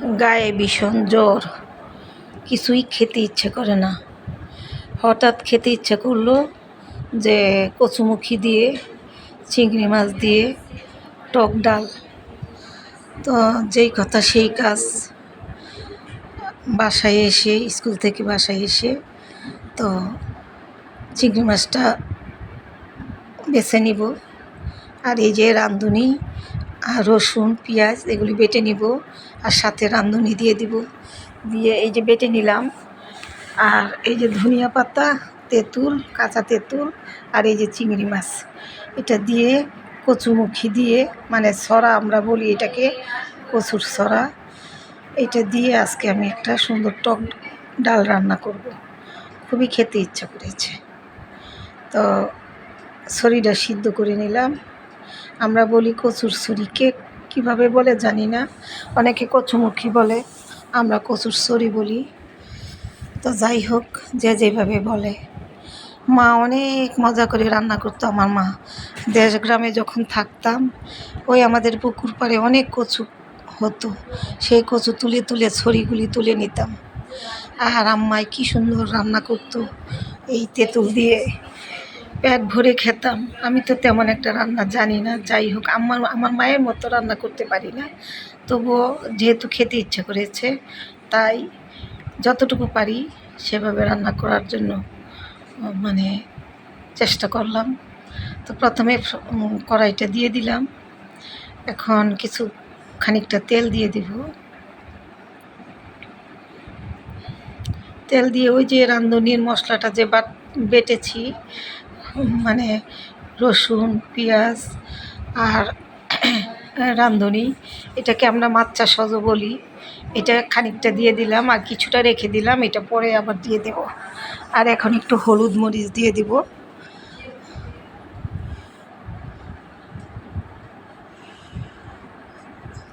গায়ে ভীষণ জ্বর। কিছুই খেতে ইচ্ছে করে না। হঠাৎ খেতে ইচ্ছে করল যে কচুমুখি দিয়ে, চিংড়ি মাছ দিয়ে, টক ডাল। তো যেই কথা সেই কাজ। বাসায় এসে, স্কুল থেকে বাসায় এসে তো চিংড়ি মাছটা বেছে নিব। আর এই যে রাঁধুনি আর রসুন, পেঁয়াজ এগুলি বেটে নিব আর সাথে রাঁধুনি দিয়ে দিব। দিয়ে এই যে বেটে নিলাম। আর এই যে ধনিয়া পাতা, তেঁতুল, কাঁচা তেঁতুল আর এই যে চিংড়ি মাছ, এটা দিয়ে কচুমুখি দিয়ে মানে সরা আমরা বলি এটাকে, কচুর সরা এটা দিয়ে আজকে আমি একটা সুন্দর টক ডাল রান্না করব। খুবই খেতে ইচ্ছা করেছে। তো শরীরটা সিদ্ধ করে নিলাম। আমরা বলি কচুর ছড়িকে কীভাবে বলে জানি না। অনেকে কচুমুখী বলে, আমরা কচুর ছড়ি বলি। তো যাই হোক, যে যেভাবে বলে। মা অনেক মজা করে রান্না করতো আমার মা। দেশ গ্রামে যখন থাকতাম, ওই আমাদের পুকুর পাড়ে অনেক কচু হতো। সেই কচু তুলে তুলে ছড়িগুলি তুলে নিতাম। আর আম্মাই কী সুন্দর রান্না করতো। এই তেঁতুল দিয়ে। পেট ভরে খেতাম। আমি তো তেমন একটা রান্না জানি না, যাই হোক, আমার আমার মায়ের মতো রান্না করতে পারি না। তবুও যেহেতু খেতে ইচ্ছে করেছে, তাই যতটুকু পারি সেভাবে রান্না করার জন্য মানে চেষ্টা করলাম। তো প্রথমে কড়াইটা দিয়ে দিলাম। এখন কিছু খানিকটা তেল দিয়ে দিব। তেল দিয়ে ওই যে রাঁধুনির মশলাটা যে বাট, বেটেছি মানে রসুন, পেঁয়াজ আর রাঁধুনি। এটাকে আমরা মাচ্চা সজো বলি। এটা খানিকটা দিয়ে দিলাম আর কিছুটা রেখে দিলাম। এটা পরে আবার দিয়ে দেব। আর এখন একটু হলুদ মরিচ দিয়ে দিব।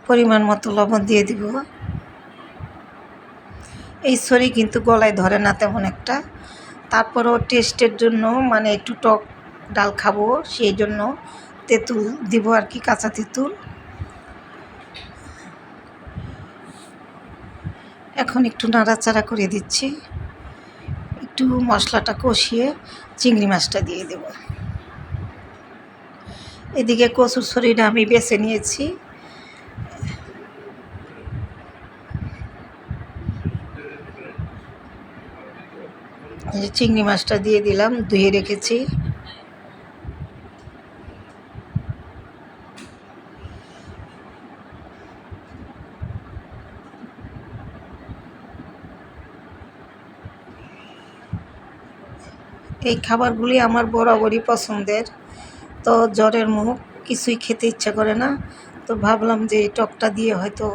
পরিমাণ মতো লবণ দিয়ে দিব। এই সরি কিন্তু গলায় ধরে না তেমন একটা। তারপরও টেস্টের জন্য মানে একটু টক ডাল খাব, সেই জন্য তেঁতুল দিব আর কি, কাঁচা তেঁতুল। এখন একটু নাড়াচাড়া করে দিচ্ছি। একটু মশলাটা কষিয়ে চিংড়ি মাছটা দিয়ে দেব। এদিকে কচুর ছড়িটা আমি বেছে নিয়েছি। যে চিংড়ি মাছটা দিয়ে দিলাম, ধুয়ে রেখেছি। এই খাবারগুলি আমার বরাবরই পছন্দের। তো জ্বরের মুখ, কিছুই খেতে ইচ্ছা করে না। তো ভাবলাম যে এই টকটা দিয়ে হয়তো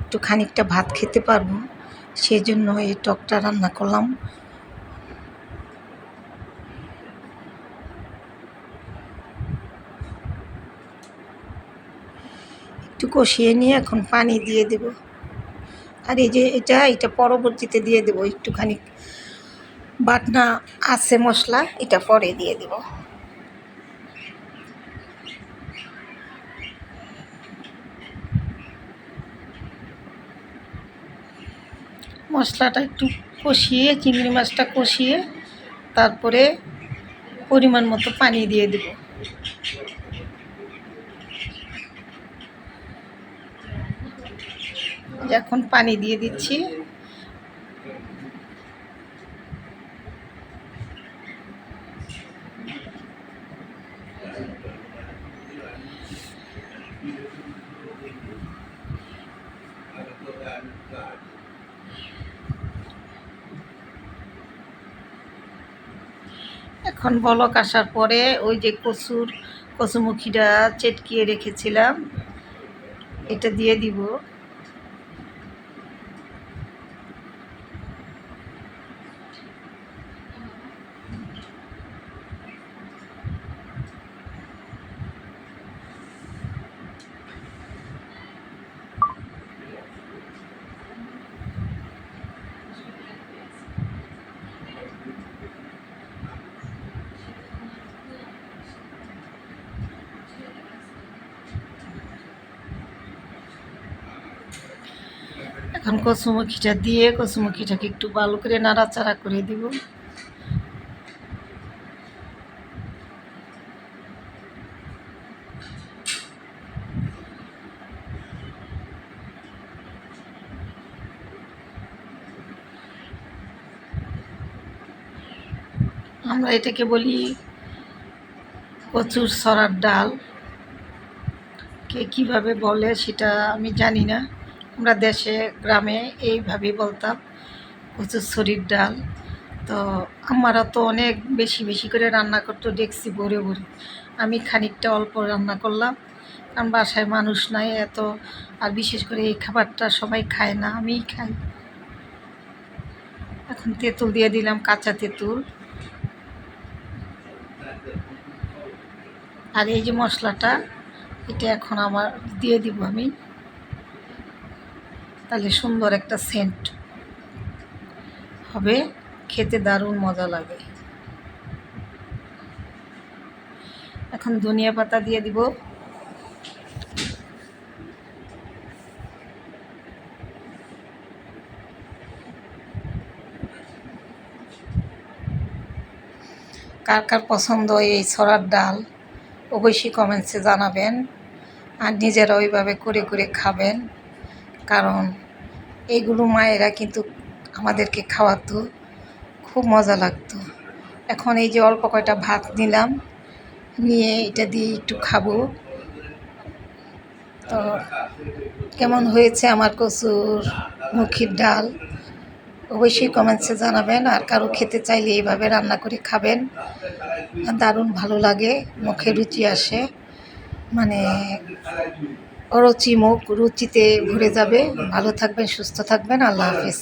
একটু খানিকটা ভাত খেতে পারব। সেই জন্য এই টকটা রান্না করলাম। কষিয়ে নিয়ে এখন পানি দিয়ে দেব। আর এই যে এটা এটা পরবর্তীতে দিয়ে দেবো। একটুখানি বাটনা আছে মশলা, এটা পরে দিয়ে দেব। মশলাটা একটু কষিয়ে, চিংড়ি মাছটা কষিয়ে, তারপরে পরিমাণ মতো পানি দিয়ে দেব। এখন পানি দিয়ে দিচ্ছি। এখন বলক আসার পরে ওই যে কচুর, কচুমুখিটা চেটকিয়ে রেখেছিলাম। এটা দিয়ে দিব। এখন কচুমুখিটা দিয়ে কচুমুখিটাকে একটু ভালো করে নাড়াচাড়া করে দিব। আমরা এটাকে বলি কচুর সরার ডাল। কে কীভাবে বলে সেটা আমি জানি না। আমরা দেশে, গ্রামে এইভাবেই বলতাম, কচুর শরীর ডাল। তো আমারা তো অনেক বেশি বেশি করে রান্না করতো, দেখছি ভরে ভরে। আমি খানিকটা অল্প রান্না করলাম, কারণ বাসায় মানুষ নাই এত, আর বিশেষ করে এই খাবারটা সবাই খায় না, আমিই খাই। এখন তেঁতুল দিয়ে দিলাম, কাঁচা তেঁতুল। আর এই যে মশলাটা, এটা এখন আমার দিয়ে দিব আমি। তাহলে সুন্দর একটা সেন্ট হবে, খেতে দারুণ মজা লাগে। এখন ধনিয়া পাতা দিয়ে দিব। কার কার পছন্দ এই ছড়ার ডাল, অবশ্যই কমেন্টসে জানাবেন। আর নিজেরা ওইভাবে করে করে খাবেন। কারণ এইগুলো মায়েরা কিন্তু আমাদেরকে খাওয়াতো, খুব মজা লাগতো। এখন এই যে অল্প কয়টা ভাত নিলাম, নিয়ে এটা দিয়ে একটু খাব। তো কেমন হয়েছে আমার কচুর মুখির ডাল? অবশ্যই কমেন্টসে জানাবেন, আর কারও খেতে চাইলে এইভাবে রান্না করে খাবেন। দারুণ ভালো লাগে, মুখে রুচি আসে। মানে অরুচি মুখ রুচিতে ঘুরে যাবে। ভালো থাকবেন সুস্থ থাকবেন। আল্লাহ হাফিজ।